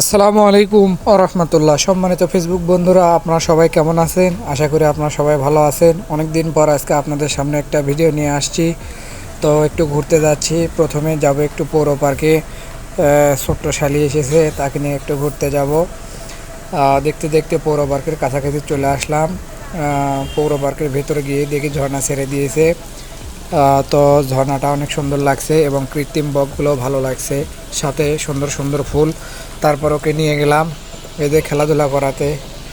আসসালামু আলাইকুম রহমতুল্লাহ। সম্মানিত ফেসবুক বন্ধুরা, আপনারা সবাই কেমন আছেন? আশা করি আপনারা সবাই ভালো আছেন। অনেক দিন পর আজকে আপনাদের সামনে একটা ভিডিও নিয়ে আসছি। তো একটু ঘুরতে যাচ্ছি। প্রথমে যাব একটু পৌর পার্কে। ছোট্ট শালি এসেছে, তাকে নিয়ে একটু ঘুরতে যাব। দেখতে দেখতে পৌর পার্কের কাছাকাছি চলে আসলাম। পৌর পার্কের ভেতরে গিয়ে দেখি ঝর্ণা ছেড়ে দিয়েছে। তো ঝর্ণাটা অনেক সুন্দর লাগছে এবং কৃত্রিম বকগুলো ভালো লাগছে। সাথে সুন্দর সুন্দর ফুল। তারপর ওকে নিয়ে গেলাম। এদের খেলাধুলা করাতে।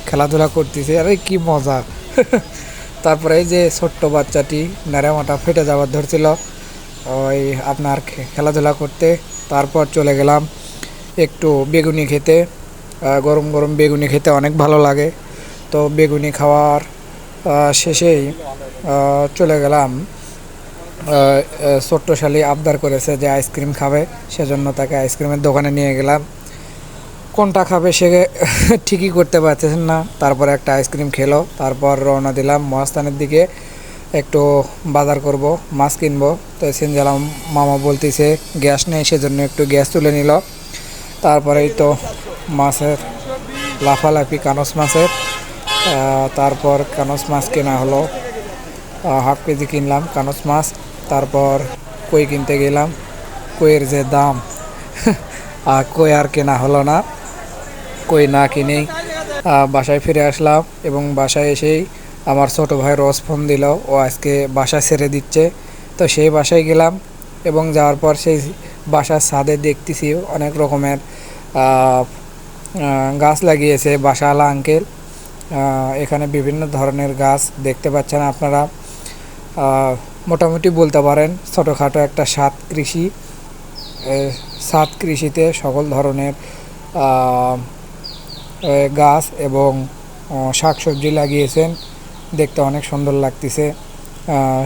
খেলাধুলা করতেছে। আরে কি মজা। তারপরে এই যে ছোট্ট বাচ্চাটি নেড়ামাটা ফেটে যাওয়ার ধরছিল। ওই আপনার খেলাধুলা করতে। তারপর চলে গেলাম একটু বেগুনি খেতে। গরম গরম বেগুনি খেতে অনেক ভালো লাগে। তো বেগুনি খাওয়ার শেষেই চলে গেলাম। ছোট্ট শালি আবদার করেছে যে আইসক্রিম খাবে, সেজন্য তাকে আইসক্রিমের দোকানে নিয়ে গেলাম। কোনটা খাবে সে ঠিকই করতে পারতেছেন না। তারপরে একটা আইসক্রিম খেলো, তারপর রওনা দিলাম মহাস্থানের দিকে। একটু বাজার করব, মাছ কিনবো। তো সিনজালাম মামা বলতেছে, গ্যাস নেই, সেজন্য একটু গ্যাস তুলে নিল। তারপরেই তো মাছের লাফালাফি, কানস মাছের। তারপর কানস মাছ কেনা হলো। হাফ কেজি কিনলাম কানস মাছ। তারপর কই কিনতে গেলাম? কইয়ের যে দাম আর কই আর কেনা হলো না কই না আহ, বাসায় ফিরে আসলাম এবং বাসায় এসেই আমার ছোট ভাই রস ফোন দিল ও আজকে বাসা ছেড়ে দিচ্ছে। তো সেই বাসায় গেলাম এবং যাওয়ার পর সেই বাসার ছাদে দেখতেছি অনেক রকমের গাছ লাগিয়েছে বাসাওয়ালা আঙ্কেল। এখানে বিভিন্ন ধরনের গাছ দেখতে পাচ্ছেন আপনারা। মোটামুটি বলতে পারেন ছোটোখাটো একটা সাত কৃষি সাত কৃষিতে সকল ধরনের গাছ এবং শাকসবজি লাগিয়েছেন। দেখতে অনেক সুন্দর লাগতেছে।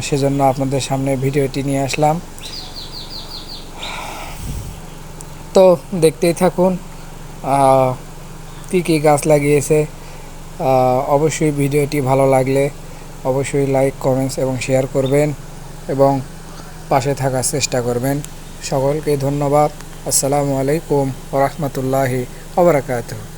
সেজন্য আপনাদের সামনে ভিডিওটি নিয়ে আসলাম। তো দেখতেই থাকুন কী কী গাছ লাগিয়েছে। অবশ্যই ভিডিওটি ভালো লাগলে অবশ্যই লাইক কমেন্টস এবং শেয়ার করবেন এবং পাশে থাকার চেষ্টা করবেন। সকলকে ধন্যবাদ। আসসালামু আলাইকুম ওরহমতুল্লাহি ওবরাকাতুহ